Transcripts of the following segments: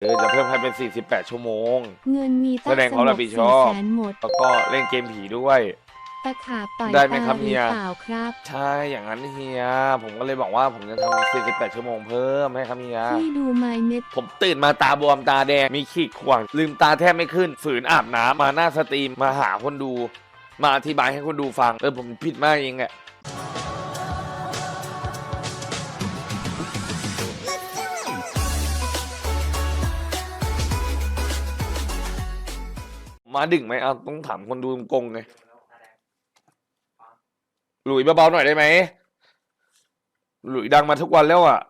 เออจะเพิ่มให้เป็น 48 ชั่วโมง เงินมีแสตั้งดงความรับผิดชอบ แสนหมดแล้วก็เล่นเกมผีด้วย ตะขาบต่อยได้ไหมตาครับหรืเฮีอย เปล่าครับใช่อย่างนั้นเฮีย ผมก็เลยบอกว่าผมจะทำ 48 ชั่วโมงเพิ่มให้ครับเฮีย พี่ดูไมเม็ดผมตื่นมาตาบวมตาแดง มีขีดข่วงลืมตาแทบไม่ขึ้น ฝืนอาบน้ำมาหน้าสตรีมมาหาคนดู มาอธิบายให้คนดูฟัง เออผมผิดมากเองแหละ มาดึงไหมเอาต้องถามคนดูกงไงหลุยเบาๆหน่อยได้ไหมหลุยดังมาทุกวันแล้วอะ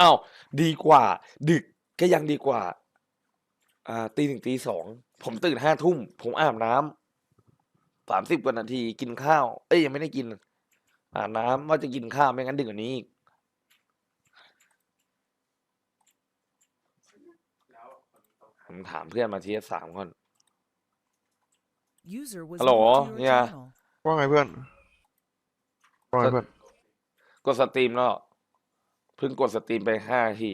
อ้าวดีกว่า ดึกก็ยังดีกว่า อ่าตีหนึ่งตีสองผมตื่นห้าทุ่ม ผมอาบน้ำสามสิบกว่านาทีกินข้าว เอ้ยยังไม่ได้กินอาบน้ำว่าจะกินข้าวไม่งั้นดึกกว่านี้อีก ผมถามเพื่อนมาทีสามก่อน User was Hello, moved to your yeah. channel. ว่าไงเพื่อน ว่าไงเพื่อน กดสตรีมแล้วเพิ่งกดสตรีมไปห้าที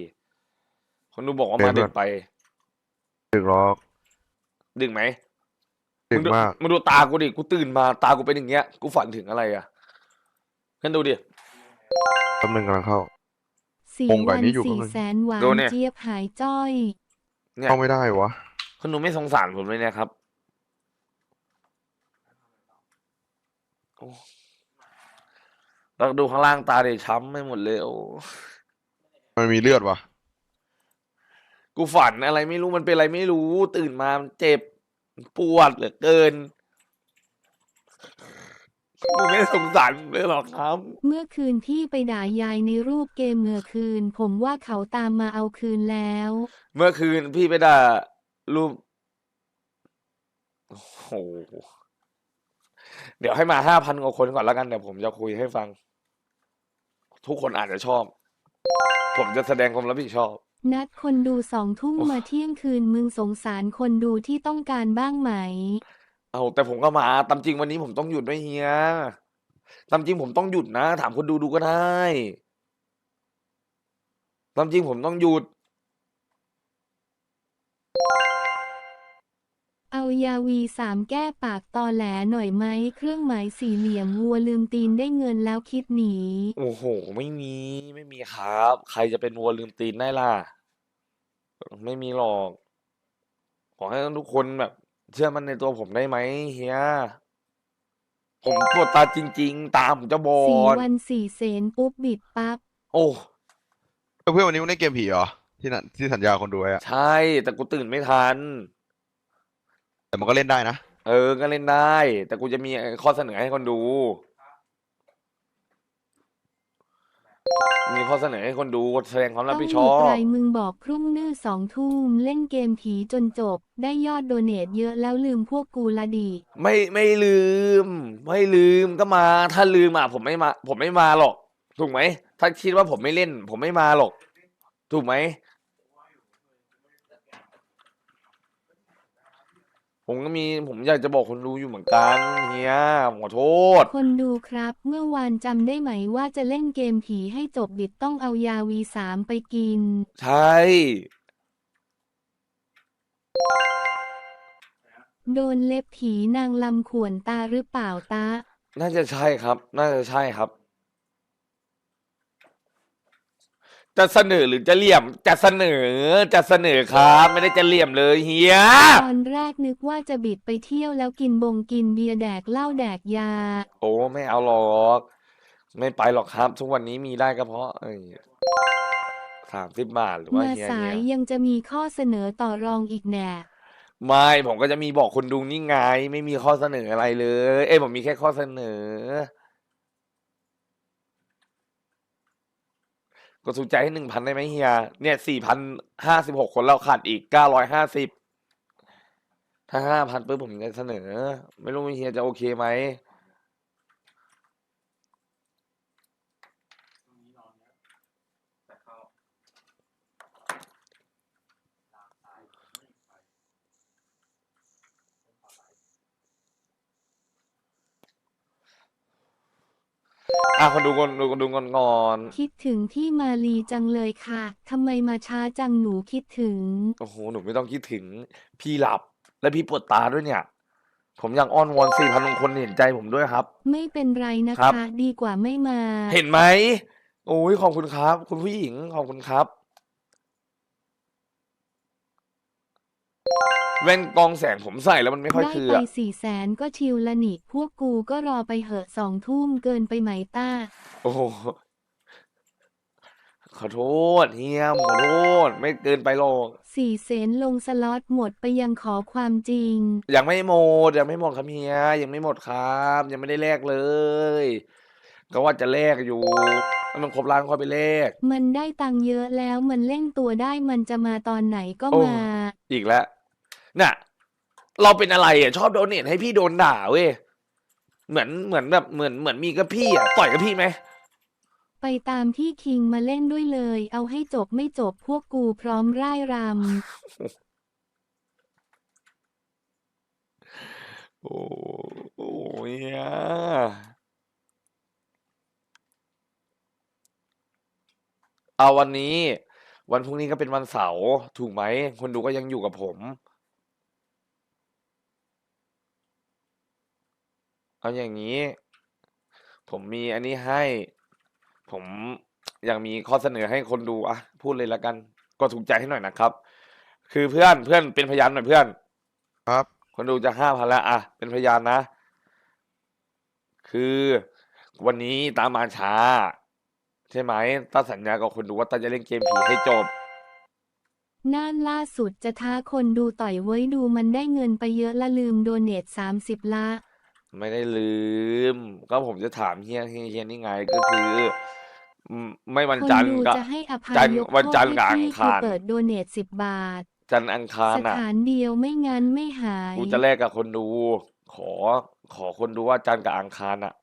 คนดูบอกว่ามาดึกไป ดึกหรอกดึกไหมดึกงดูมาก มึงดูตากูดิ กูตื่นมาตากูเป็นอย่างเงี้ย กูฝันถึงอะไรอะขึ้นดูดิแป๊บนึงกำลังเข้า สี่งงกับวัอันนนี้อยู่สี่แป๊บนึงแสนหวานดูเนี่ย เจี๊ยบหายจ้อย เนี่ย เข้าไม่ได้วะคนดูไม่สงสารผมเลยเนี่ยครับ โอ้แล้วดูข้างล่างตาเดช้ำไม่หมดเลยโอ้ มันมีเลือดวะกูฝันอะไรไม่รู้มันเป็นอะไรไม่รู้ ตื่นมามันเจ็บ ปวดเหลือเกิน กูไม่สงสารผมเลยหรอกครับ เมื่อคืนพี่ไปด่ายายในรูปเกมเมื่อคืน ผมว่าเขาตามมาเอาคืนแล้ว เมื่อคืนพี่ไปด่ารูปโอ้โหเดี๋ยวให้มาห้าพันกว่าคนก่อนแล้วกันเดี๋ยวผมจะคุยให้ฟัง ทุกคนอาจจะชอบ ผมจะแสดงความรับผิดชอบ นัดคนดูสองทุ่มโอ้มาเที่ยงคืนมึงสงสารคนดูที่ต้องการบ้างไหม เอาแต่ผมก็มาตามจริงวันนี้ผมต้องหยุดด้วยเฮียตามจริงผมต้องหยุดนะ ถามคนดูดูก็ได้ตามจริงผมต้องหยุด เอายาวีสามแก้ปากตอแหลหน่อยไหมเครื่องหมายสี่เหลี่ยมวัวลืมตีนได้เงินแล้วคิดหนีโอ้โห ไม่มีไม่มีครับ ใครจะเป็นวัวลืมตีนได้ล่ะ ไม่มีหรอก ขอให้ทุกคนแบบ เชื่อมันในตัวผมได้ไหมเฮีย ผมปวดตาจริง ๆ ตาผมจะบอสี่ดวันสี่เซนปุ๊บบิดปั๊บ โอ้ เพื่อนวันนี้มึงเล่นเกมผีเหรอ ที่นั่นที่สัญญาคนดูไว้อะใช่ แต่กูตื่นไม่ทัน แต่มันก็เล่นได้นะ เออ ก็เล่นได้ แต่กูจะมีข้อเสนอให้คนดู มีข้อเสนอให้คนดูแสดงความรับต้องผิดมีชอบไตรมึงบอกพรุ่งนื่อสองทุ่มเล่นเกมผีจนจบ ได้ยอดโดเนทเยอะแล้วลืมพวกกูละดิไม่ไม่ลืม ไม่ลืมก็มา ถ้าลืมอะผมไม่มา ผมไม่มาหรอก ถูกไหม ถ้าคิดว่าผมไม่เล่น ผมไม่มาหรอก ถูกไหม ผมก็มีผมอยากจะบอกคนดูอยู่เหมือนกันเฮียผมขอโทษ คนดูครับ เมื่อวานจำได้ไหมว่าจะเล่นเกมผีให้จบบิดต้องเอายาวีสามไปกิน ใช่ โดนเล็บผีนางลำข่วนตาหรือเปล่าตา น่าจะใช่ครับ น่าจะใช่ครับ จะเสนอหรือจะเหลี่ยมจะเสนอจะเสนอครับ ไม่ได้จะเหลี่ยมเลยเฮียตอนแรกนึกว่าจะบิดไปเที่ยวแล้วกินบงกินเบียร์แดกเหล้าแดกยา โอ้ไม่เอาหรอก ไม่ไปหรอกครับ ทุกวันนี้มีได้ก็เพราะสามสิบบาทหรือว่ามาเฮียสายเฮียยังจะมีข้อเสนอต่อรองอีกแน่ไม่ผมก็จะมีบอกคนดูนี่ไง ไม่มีข้อเสนออะไรเลย เอ้ยผมมีแค่ข้อเสนอ ก็ถูกใจให้หนึ่งพันได้ไหมเฮีย เนี่ยสี่พันห้าสิบหกคนเราขาดอีกเก้าร้อยห้าสิบถ้าห้าพันปุ๊บผมจะเสนอ ไม่รู้ว่าเฮียจะโอเคไหม ออะคนดูคนดูคนดูก่อนก่อนคิดถึงที่มาลีจังเลยค่ะทำไมมาช้าจังหนูคิดถึง โอ้โหหนูไม่ต้องคิดถึง พี่หลับและพี่ปวดตาด้วยเนี่ย ผมอยากอ้อนวอนสี่พันคนเห็นใจผมด้วยครับ ไม่เป็นไรนะครัคะ บ ดีกว่าไม่มา เห็นไหมโอ้ยขอบคุณครับ คุณผู้หญิงขอบคุณครับ แว่นกรองแสงผมใส่แล้วมันไม่ค่อยได้คือไปอะสี่แสนก็ชิวละนี่พวกกูก็รอไปเหอะสองทุ่มเกินไปไหมต้า โอ้โหขอโทษเฮียมขอโทษไม่เกินไปหรอก สี่เซนลงสล็อตหมดไปยังขอความจริง ยังไม่หมดยังไม่หมดครับเฮียยังไม่หมดครับ ยังไม่ได้แลกเลย ก็ว่าจะแลกอยู่มันครบล้านค่อยไปแลก มันได้ตังค์เยอะแล้วมันเล่นตัวได้มันจะมาตอนไหนก็โอ้ มา อีกแล้ว น่ะ เราเป็นอะไรอะชอบโดนเนทให้พี่โดนด่าเว้ยเหมือนเหมือนแบบเหมือนเหมือนมีกับพี่อะต่อยกับพี่ไหมไปตามที่คิงมาเล่นด้วยเลย เอาให้จบไม่จบพวกกูพร้อมร่ายรโอ้โอ้ยอะเอาวันนี้ วันพรุ่งนี้ก็เป็นวันเสาร์ถูกไหมคนดูก็ยังอยู่กับผม เอาอย่างนี้ ผมมีอันนี้ให้ ผมยังมีข้อเสนอให้คนดูอะพูดเลยละกัน ก็ถูกใจให้หน่อยนะครับ คือเพื่อนเพื่อนเป็นพยานหน่อยเพื่อน ครับ คนดูจะห้าพันแล้วอะเป็นพยานนะ คือวันนี้ตามมาช้า ใช่ไหมตาสัญญากับคนดูว่าตาจะเล่นเกมผีให้จบำน่านล่าสุดจะท้าคนดูต่อยไว้ดูมันได้เงินไปเยอะละลืมโดเนทสามสิบละ ไม่ได้ลืม ก็ผมจะถามเฮียเฮียเฮียนี่ไงก็คืออืมไม่วันคนจันทร์ดูกับจะให้อภัยจันทร์ยกวันโทษจันทร์กับให้อังพี่คารคือเปิดโดเนทสิบบาท จันทร์อังคารสอะ ถานเดียวไม่งั้นไม่หาย กูจะแลกกับคนดู ขอขอคนดูว่าจันทร์กับอังคารอะ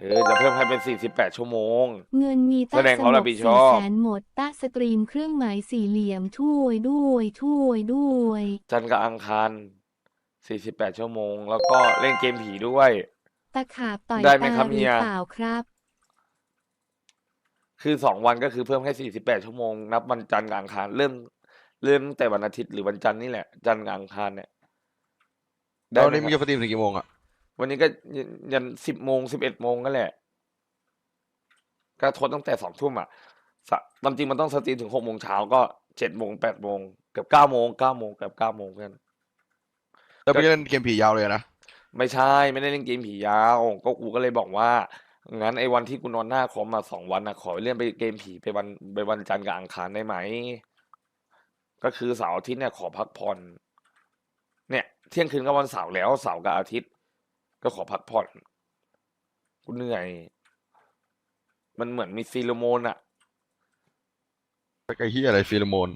เออจะเพิ่มให้เป็นสี่สิบแปดชั่วโมง เงินมีแสดงความรับผิดชอบสี่แสนหมดต้าสตรีมเครื่องหมายสี่เหลี่ยมช่วยด้วยช่วยด้วย จันทร์กับอังคาร สี่สิบแปดชั่วโมง แล้วก็เล่นเกมผีด้วย ตะขาบต่อยได้ไหมตาครับหรืเฮีอย เปล่าครับ คือสองวันก็คือเพิ่มให้สี่สิบแปดชั่วโมง นับวันจันทร์กับอังคารเริ่ม เริ่มตั้งแต่วันอาทิตย์หรือวันจันทร์นี่แหละ จันทร์กับอังคารเนี่ยแล้ววันไหนี้มมึงครับจะปฏิบัติถึงกี่โมงอะวันนี้ก็ยันยันสิบโมงสิบเอ็ดโมงก็แหละ ก็ทดตั้งแต่สองทุ่มอะสะตามจริงมันต้องสตรีมถึงหกโมงเช้าก็เจ็ดโมงแปดโมงเกือบเก้าโมงเก้าโมงเกือบเก้าโมงเพื่อน แล้วมึงจะเล่นเกมผียาวเลยนะ ไม่ใช่ไม่ได้เล่นเกมผียาว ก็กูก็เลยบอกว่า งั้นไอ้วันที่กูนอนหน้าคอมมาสองวันนะขอเลื่อนไปเกมผีไปวันไปวันจันทร์กับอังคารได้ไหม ก็คือเสาร์อาทิตย์เนี่ยขอพักผ่อน เนี่ย เที่ยงคืนก็วันเสาร์แล้วเสาร์กับอาทิตย์ ก็ขอพักผ่อน กูเหนื่อย มันเหมือนมีฟีโรโมนอะไอ้เหี้ยอะไรฟีโรโมน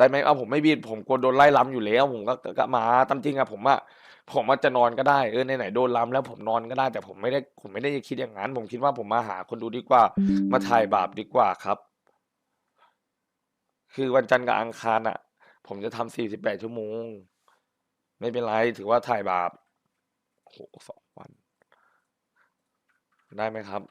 ได้ไหมเอาผมไม่บิดผมกลัวโดนไล่ล้ำอยู่แล้ว ผมก็ก็มาตามจริงอะผมอะผมว่าจะนอนก็ได้เออไหนๆโดนล้ำแล้วผมนอนก็ได้ แต่ผมไม่ได้ผมไม่ได้คิดอย่างนั้น ผมคิดว่าผมมาหาคนดูดีกว่า มาถ่ายบาปดีกว่าครับ คือวันจันทร์กับอังคารอะผมจะทำสี่สิบแปดชั่วโมง ไม่เป็นไรถือว่าถ่ายบาปโอ้โหสองวัน ได้ไหมครับ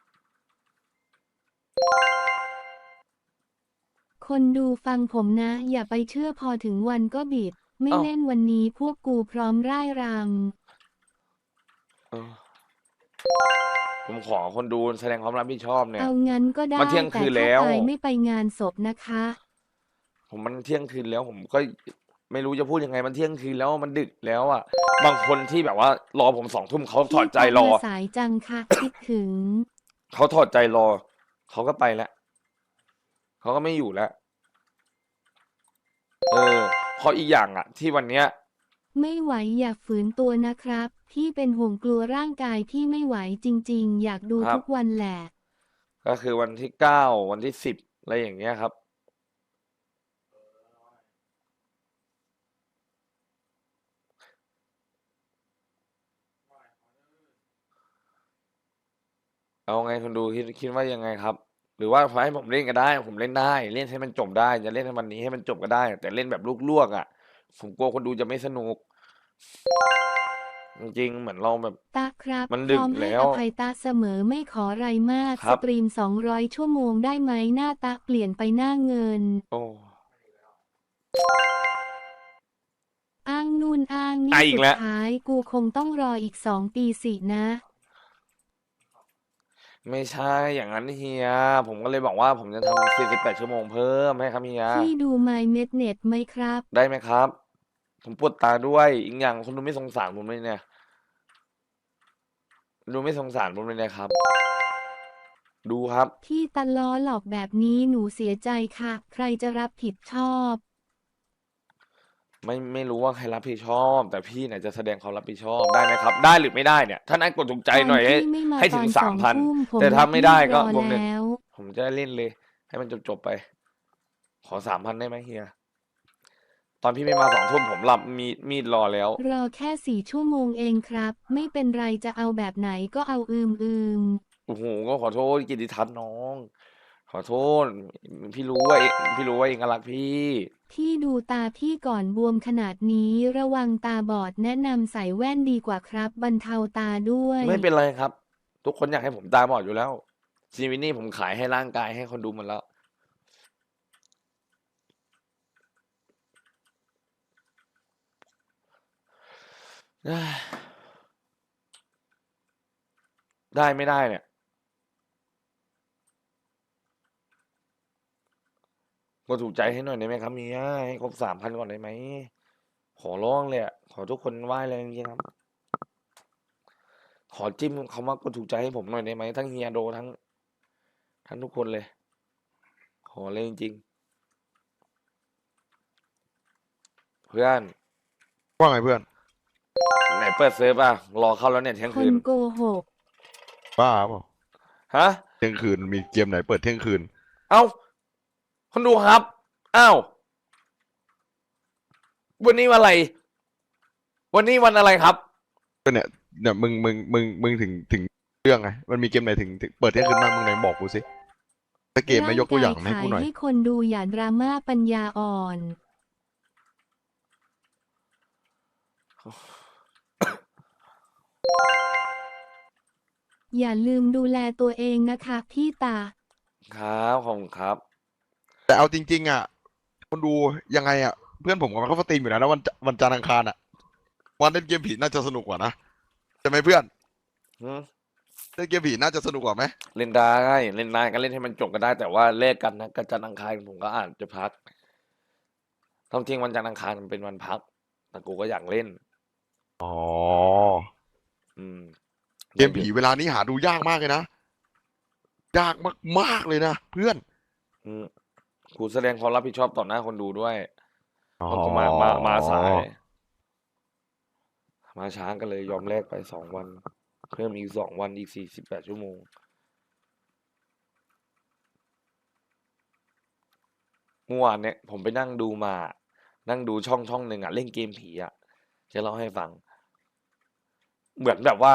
คนดูฟังผมนะ อย่าไปเชื่อพอถึงวันก็บิด ไม่อ้าว เล่นวันนี้พวกกูพร้อมร่ายรเออผมขอคนดูแสดงความรับผิดชอบำเนี่ย เอางั้นก็ได้มันเที่ยงแต่คืนถ้าแล้วตายไม่ไปงานศพนะคะ ผมมันเที่ยงคืนแล้ว ผมก็ไม่รู้จะพูดยังไงมันเที่ยงคืนแล้วมันดึกแล้วอะ บางคนที่แบบว่า รอผมสองทุ่มเขาถอดใจรอ พี่ป๊กมาสายจังค่ะ คิดถึง เขาถอดใจรอ เขาก็ไปแล้วเขาก็ไม่อยู่แล้ว เออเพราะอีกอย่างอะที่วันเนี้ย ไม่ไหวอย่าฝืนตัวนะครับ พี่เป็นห่วงกลัวร่างกายพี่ไม่ไหวจริง ๆ อยากดูครับ ทุกวันแหละ ก็คือวันที่เก้าวันที่สิบอะไรอย่างเงี้ยครับ เอาไงคนดูคิดคิดว่ายังไงครับ หรือว่าให้ผมเล่นก็ได้ ผมเล่นได้ เล่นให้มันจบได้ จะเล่นให้วันนี้ให้มันจบก็ได้ แต่เล่นแบบลวกๆอะ ผมกลัวคนดูจะไม่สนุก จริงๆเหมือนเราแบบ ตาครับมันพดึกร้อมให้แล้ว อภัยตาเสมอไม่ขออะไรมาก ครัสบ ตรีม 200 ชั่วโมงได้ไหมหน้าตาเปลี่ยนไปหน้าเงิน โอ้ อ้างนู่นอ้างนี่อะอีสุกดแล้วท้ายกูคงต้องรออีกสองปีสินะ ไม่ใช่อย่างนั้นเฮีย ผมก็เลยบอกว่าผมจะทำ48 ชั่วโมงเพิ่มให้ครับเฮีย พี่ดู My m e d n e t ไหมครับ ได้ไหมครับ ผมปวดตาด้วยอีกอย่างคนดูไม่สงสารผมเลยเนี่ยดูไม่สงสารผมเลยนะครับ ดูครับที่ตะล้อหลอกแบบนี้หนูเสียใจค่ะ ใครจะรับผิดชอบ ไม่ไม่รู้ว่าใครรับผิดชอบ แต่พี่เนี่ยจะแสดงความรับผิดชอบได้ไหมครับ ได้หรือไม่ได้เนี่ยถ้านายกดถูกใจหน่อยตให้ที่ไม่มาให้ตถึองนสามพันทุ่ผมแต่ถ้าไม่ได้ก็รอบวงหนึ่งแล้วผมจะได้เล่นเลย ให้มันจบจบๆไป ขอสามพันได้ไหมเฮียตอนพี่ไม่มาสองทุ่มผมหลับมีมีดรอแล้ว รอแค่สี่ชั่วโมงเองครับ ไม่เป็นไรจะเอาแบบไหนก็เอาอืมอืมโอ้โหก็ขอโทษกิติทัศน์น้อง ขอโทษ พี่รู้ว่าเองพี่รู้ว่าเองก็รักพี่ ที่ดูตาพี่ก่อนบวมขนาดนี้ระวังตาบอดแนะนำใส่แว่นดีกว่าครับ บรรเทาตาด้วย ไม่เป็นไรครับ ทุกคนอยากให้ผมตาบอดอยู่แล้ว ชีวิตนี้ผมขายให้ร่างกายให้คนดูหมดแล้ว ได้ไม่ได้เนี่ย ก็ถูกใจให้หน่อยได้ไหมครับเมียให้ครบสามพันก่อนได้ไหม ขอร้องเลยอะขอทุกคนไหว้เลยจริงๆครับ ขอจิ้มคำว่ากดถูกใจให้ผมหน่อยได้ไหมทั้งเฮียโดทั้งทั้งทุกคนเลย ขอเลยจริงๆเพื่อนว่าไงเพื่อนไหนเปิดเซิร์ฟอะรอเข้าแล้วเนี่ยเที่ยงคคืนนโกหกบ้าเปล่าฮะเที่ยงคืนมีเกมไหนเปิดเที่ยงคืน เอ้า คนดูครับ อ้าว วันนี้วันอะไร วันนี้วันอะไรครับ ก็เนี่ยเนี่ยมึงมึงมึงมึงถึงถึงเรื่องไงมันมีเกมไหนถึงถึงเปิดเที่ยงคืนมางมึงไหนบอกกูสิถ้าเกมไม่ยกตัวอย่างให้กูหน่อย ร่างกายขายให้คนดูอย่าดราม่าปัญญาอ่อน อย่าลืมดูแลตัวเองนะคะพี่ตา ครับ ขอบคุณครับ แต่เอาจริง ๆ อะ คนดูยังไงอะ เพื่อนผมกับมันก็สตรีมอยู่แล้วนะวันจะวันจันทร์อังคารอะ วันเล่นเกมผีน่าจะสนุกกว่านะใช่ไหมเพื่อนหืมเล่นเกมผีน่าจะสนุกกว่าไหมเล่นได้เล่นได้ก็เล่นให้มันจบก็ได้ แต่ว่าเลขกันนะกันจันทร์อังคารผมก็อาจจะพักทั้งจริงวันจันทร์อังคารมันเป็นวันพัก แต่กูก็อยากเล่น อ๋ออืมเกมผีเวลานี้หาดูยากมากเลยนะยากมากๆเลยนะเพื่อน อืม กูแสดงความรับผิดชอบต่อหน้าคนดูด้วยอ๋อ เพราะกูมามามาสาย มาช้ากันเลยยอมแลกไปสองวัน เพิ่มอีกสองวันอีกสี่สิบแปดชั่วโมง เมื่อวานเนี่ยผมไปนั่งดูมา นั่งดูช่องช่องหนึ่งอะ เล่นเกมผีอะ จะเล่าให้ฟัง เหมือนแบบว่า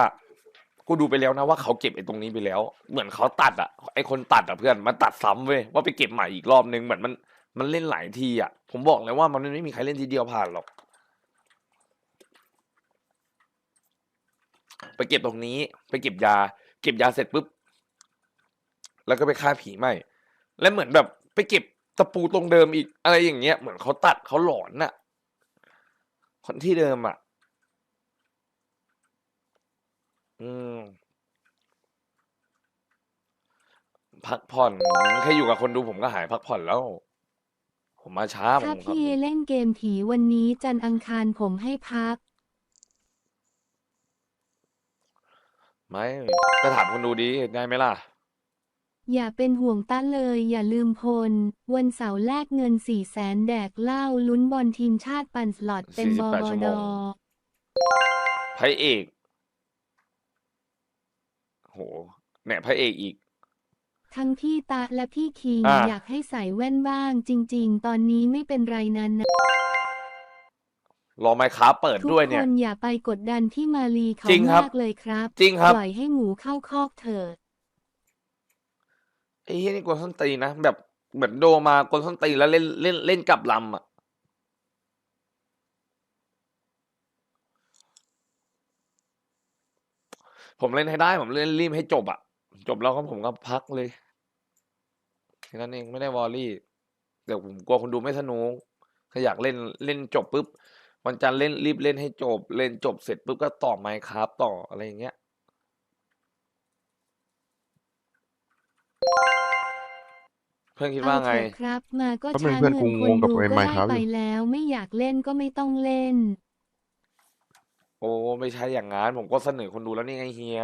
กูดูไปแล้วนะว่าเขาเก็บไอ้ตรงนี้ไปแล้ว เหมือนเขาตัดอะไอ้คนตัดอะเพื่อนมันตัดซ้ำเว้ยว่าไปเก็บใหม่อีกรอบนึงเหมือนมันมันเล่นหลายทีอะผมบอกเลยว่ามันไม่มีใครเล่นทีเดียวผ่านหรอก ไปเก็บตรงนี้ ไปเก็บยา เก็บยาเสร็จปุ๊บแล้วก็ไปฆ่าผีใหม่ แล้วเหมือนแบบไปเก็บตะปูตรงเดิมอีกอะไรอย่างเงี้ย เหมือนเขาตัดเขาหลอนน่ะ คนที่เดิมอะ อืม พักผ่อนแค่อยู่กับคนดูผมก็หายพักผ่อนแล้ว ผมมาช้าผถ้ามครับพี่เล่นเกมผีวันนี้จันทร์อังคารผมให้พัก ไม่ก็ถามคนดูดีได้ไหมล่ะ อย่าเป็นห่วงต้าเลย อย่าลืมพล วันเสาร์แลกเงินสี่แสนแดกเหล้าลุ้นบอลทีมชาติปั่นสล็อตเป็นบ48บชั่วโมดง พระเอก โหเนี่ยพระเอกอีก ทั้งพี่ตาและพี่คิงอะอยากให้ใส่แว่นบ้าง จริง ๆ ตอนนี้ไม่เป็นไรนั้นนะรอไมค์ค้าเปิดทุกด้วยคเนี่ยนอย่าไปกดดันพี่มาลีเขาจริงครับ มากเลยครับจริงครับ ปล่อยให้หมูเข้าคอกเถิด ไอ้เฮียนี่กวนส้นตีนนะแบบเหมือนโดมากวนส้นตีนแล้วเล่นเล่นเล่นกลับลำอะ ผมเล่นให้ได้ ผมเล่นรีบให้จบอะจบแล้วก็ผมก็พักเลยแค่นั้นเองไม่ได้วอรี่เดี๋ยวผมกลัวคนดูไม่สนุกถ้าอยากเล่นเล่นจบปุ๊บวันจันทร์เล่นรีบเล่นให้จบ เล่นจบเสร็จปุ๊บก็ต่อไมค์ครับต่ออะไรอย่างเงี้ยเพื่อนคิดว่าไง เอเถอะครับ มาก็แป๊บนึงช้าเพื่อนเงิกูนงคนงกับดูไอ้ก็ไมค์ได้ครับไปอยู่แล้วไม่อยากเล่นก็ไม่ต้องเล่นโอ้ไม่ใช่อย่างงั้นผมก็เสนอคนดูแล้วนี่ไงเฮีย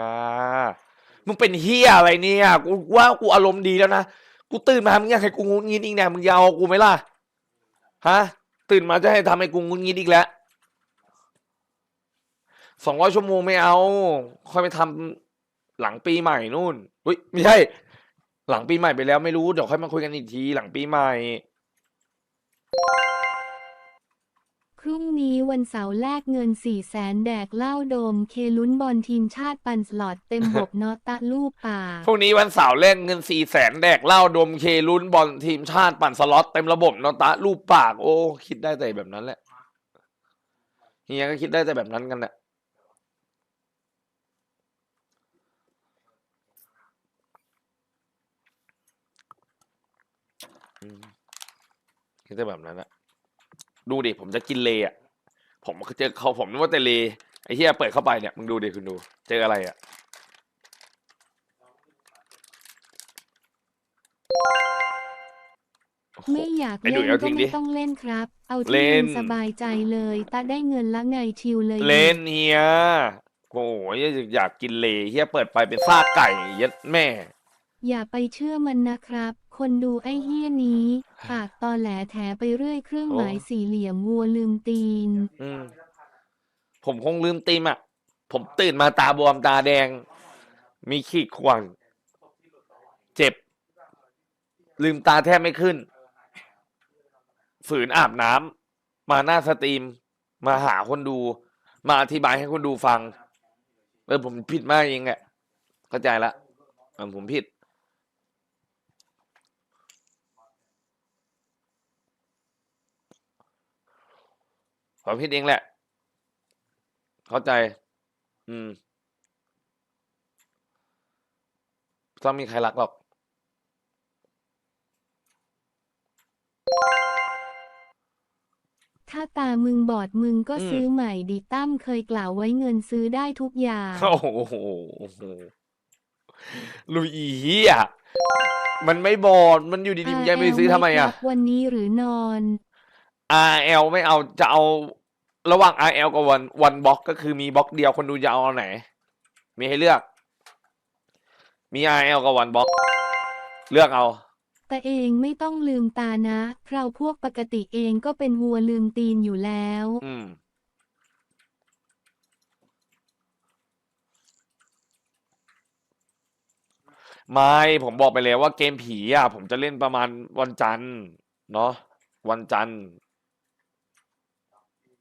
มึงเป็นเฮียอะไรเนี่ยกูว่ากูอารมณ์ดีแล้วนะกูตื่นมามึงอยากให้กูงุนงิดอีกเนี่ยมึงยาวกูไหมล่ะฮะตื่นมาจะให้ทำให้กูงุนงิดอีกแล้วสองร้อยชั่วโมงไม่เอา ค่อยไปทำหลังปีใหม่นู่นอุ้ยไม่ใช่ หลังปีใหม่ไปแล้วไม่รู้ เดี๋ยวค่อยมาคุยกันอีกที หลังปีใหม่ พรุ่งนี้วันเสาร์แลกเงิน4ี่แสนแดกเหล้าโดม เคลุ้นบอลทีมชาติปันสล็อตเต็มบบนอตะลูกป่า พรุ่งนี้วันเสาร์เล่นเงินสี่แสนแดกเหล้าดมเคลุ้นบอลทีมชาติปั่นสล็อตเต็มระบบนอตะรูปปาก โอ้ คิดได้แต่แบบนั้นแหละเฮียก็คิดได้แต่แบบนั้นกันแหละคิดได้แบบนั้นแหละ ดูดิผมจะกินเลอะผมเจอเขาผมนึกว่าแต่เลไอ้เฮียเปิดเข้าไปเนี่ยมึงดูดิคุณดู เจออะไรอะโอ้โหไม่อยากไอ้ดุเล่ยนเอาก็ทิ้งดิไม่ต้องเล่นครับ เอาเล่ที่มึนงสบายใจเลยตาได้เงินละไงชิวเลย เล่นเฮียโอ้ยอยากกินเลเฮียเปิดไปเป็นซากไก่เย็ดแม่ อย่าไปเชื่อมันนะครับ คนดูไอ้เฮี้ยนี้ ปากตอแหลแถไปเรื่อยเครื่องหมายโอ้สี่เหลี่ยมวัวลืมตีน อืมผมคงลืมตีมอะ ผมตื่นมาตาบวมตาแดง มีขีดข่วงเจ็บ ลืมตาแทบไม่ขึ้น ฝืนอาบน้ำมาหน้าสตรีม มาหาคนดู มาอธิบายให้คนดูฟัง เออผมผิดมากเองแหละเข้าใจละเออผมผิด ผมผิดเองแหละ เข้าใจ อืมต้องมีใครรักหรอก ถ้าตามึงบอดมึงก็อืม ซื้อใหม่ดิตั้มเคยกล่าวไว้เงินซื้อได้ทุกอย่าง โอ้โหโอ้โหลุยอีเหี้ยมันไม่บอด มันอยู่ดีๆมันยังไปซื้อทำไมอะครับวันนี้หรือนอน RL ไม่เอาจะเอาระหว่าง RL กับวันวันบล็อกก็คือมีบล็อกเดียวคนดูจะเอาอันไหน มีให้เลือก มี RL กับวันบล็อก เลือกเอา แต่เองไม่ต้องลืมตานะ เราพวกปกติเองก็เป็นวัวลืมตีนอยู่แล้ว อืม ไม่ผมบอกไปแล้วว่าเกมผีอะ ผมจะเล่นประมาณวันจันทร์เนาะวันจันทร์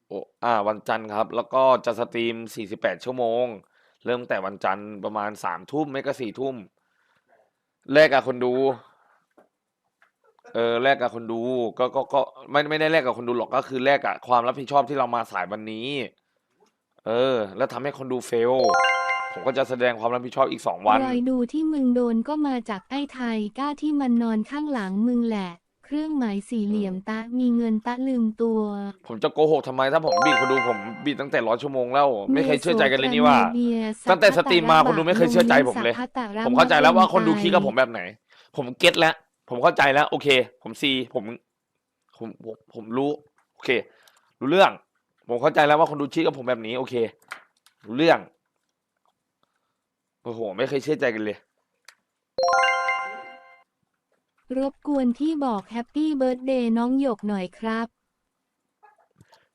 โออ่า วันจันทร์ครับ แล้วก็จะสตรีม 48 ชั่วโมง เริ่มแต่วันจันทร์ประมาณสามทุ่มไม่ก็สี่ทุ่ม แลกกับคนดู เออ แลกกับคนดู ก็ ก็ ก็ ไม่ไม่ได้แลกกับคนดูหรอก ก็คือแลกกับความรับผิดชอบที่เรามาสายวันนี้ เออ แล้วทำให้คนดูเฟล ผมก็จะแสดงความรับผิดชอบอีกสองวัน รอยดูที่มึงโดนก็มาจากไอ้ไทยก้าที่มันนอนข้างหลังมึงแหละ เครื่องหมายสี่เหลี่ยมตะมีเงินตะลืมตัวผมจะโกหกทำไมถ้าผมบีดคนดูผมบีดตั้งแต่ร้อยชั่วโมงแล้ว ไม่เคยเชื่อใจกันเลยนี่ว่า เมียตั้งแต่สตรีมมาคนดูไม่เคยเชื่อใจผมเลย สัพพะตะระผมเข้าใจแล้วว่าคนดูใจคิดกับผมแบบไหน ผมเก็ตแล้ว ผมเข้าใจแล้ว โอเค ผมซีผมผมผมผมรู้ โอเค รู้เรื่อง ผมเข้าใจแล้วว่าคนดูคิดกับผมแบบนี้ โอเค รู้เรื่องโอ้โห ไม่เคยเชื่อใจกันเลย รบกวนที่บอกแฮปปี้เบิร์ดเดย์น้องหยกหน่อยครับ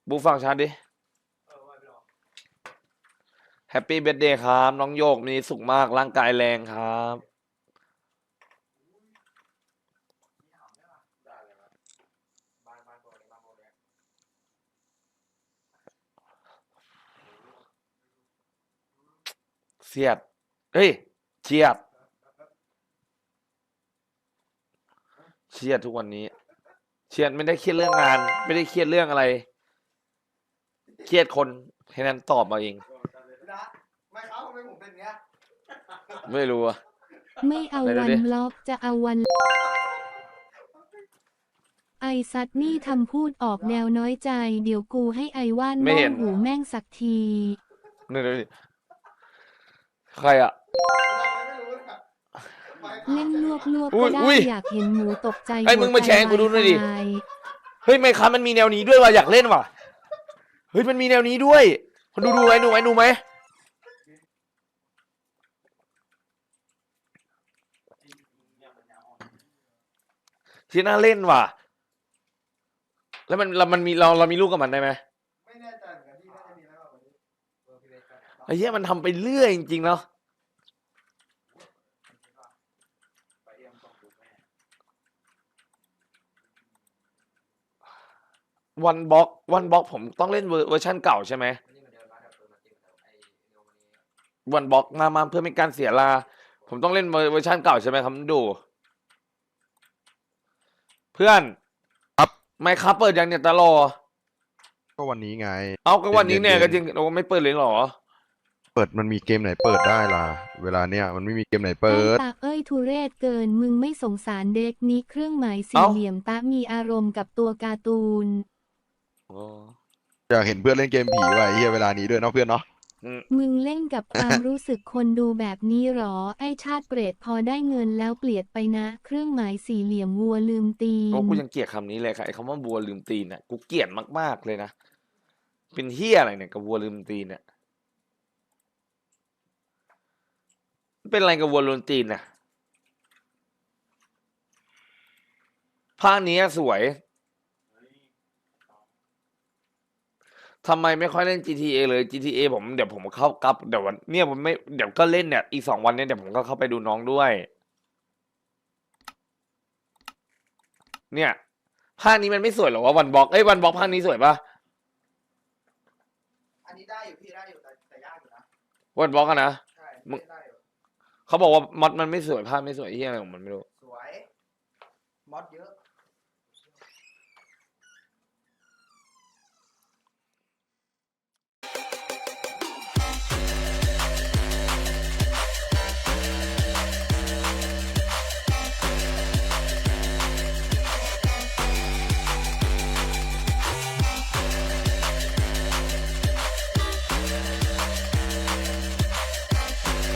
บูฟังชัดดิแฮปปี้เบ t ร์ a เดย์ครับ น้องโยกมีสุขมากร่างกายแรงครับ เสียด เฮ้ยเชียด เครียดทุกวันนี้ เครียดไม่ได้เครียดเรื่องงาน ไม่ได้เครียดเรื่องอะไร เครียดคนให้นั้นตอบมาเองนะไม่ครับทำไมผมเป็นอย่างเงี้ยไม่รู้อะไม่เอาไหนดูวันดิบล็อกจะเอาวัน ไอซัดนี่ทำพูดออกแนวน้อยใจ เดี๋ยวกูให้ไอว่านไม่บ้อเห็งนหูแม่งสักที นี่ดูดิใครอะ เล่นลวกลวกอุ๊ก็ยได้อุ๊ยอยากเห็นหมูตกใจไอ้มึงมาแชร์ให้กูดูหน่อยดิวใจวายเฮ้ยไม่ครับมันมีแนวนี้ด้วยว่ะอยากเล่นว่ะเฮ้ยมันมีแนวนี้ด้วยคนดูดูไหมดูไหมดูไหมที่น่าเล่นว่ะ แล้วมันเรามันมีเราเรามีลูกกับมันได้ไหมไม่แน่ใจเหมือนกันที่น่าจะมีแล้ววันนี้เบอร์พี่เล็กกัน ไอ้เหี้ยมันทำไปเรื่อยจริงๆเนาะ ไปเอ็มส่งดูแม่ วันบล็อกวันบล็อกผมต้องเล่นเวอร์เวอร์ชันเก่าใช่ไหมนี่มันเดินมาแบบเปิดมาจิ้มแบบไอ้เร็ววันนี้วันบล็อกมามาเพื่อเป็นการเสียเวลา ผมต้องเล่นเวอร์เวอร์ชันเก่าใช่ไหมครับดู เพื่อนครับ ไม่ครับเปิดยังเนี่ยตลอก็วันนี้ไง เอาก็วันนี้เนี่ยเย็ก็นๆจริงโอ้ไม่เปิดเลยเหรอ เปิดมันมีเกมไหนเปิดได้ล่ะ เวลาเนี้ยมันไม่มีเกมไหนเปิไอ้ดตาเอ้ยทุเรศเกินมึงไม่สงสารเด็กนี้เครื่องหมายสี่เอ้าเหลี่ยมตามีอารมณ์กับตัวการ์ตูน อยากเห็นเพื่อนเล่นเกมผีว่ะไอ้เฮียเวลานี้ด้วยเนาะเพื่อนเนาะอืมมึงเล่นกับความรู้สึกคนดูแบบนี้หรอ ไอชาติเปรตพอได้เงินแล้วเปลี่ยนไปนะ เครื่องหมายสี่เหลี่ยมวัวลืมตีโอ้นกูยังเกลียดคำนี้เลยค่ะไอ้คำว่าวัวลืมตีนน่ะกูเกลียดมากๆเลยนะ เป็นเฮียอะไรเนี่ยกับวัวลืมตีนเนี่ยเป็นอะไรกับวัวลืมตีนน่ะภาคนี้สวย ทำไมไม่ค่อยเล่น GTA เลย GTA ผมเดี๋ยวผมเข้ากับเดี๋ยววันเนี่ยผมไม่เดี๋ยวก็เล่นเนี่ยอีกสองวันเนี่ยเดี๋ยวผมก็เข้าไปดูน้องด้วย เนี่ยภาคนี้มันไม่สวยหรอว่าวันบล็อกเอ้ยวันบล็อกภาคนี้สวยปะอันนี้ได้อยู่พี่ได้อยู่แต่แต่ยากอยู่นะวันบล็อกอะนะ ใช่มึง ได้อยู่เขาบอกว่ามอดมันไม่สวยภาพไม่สวยที่อะไรของมันไม่รู้ สวยมอดเยอะ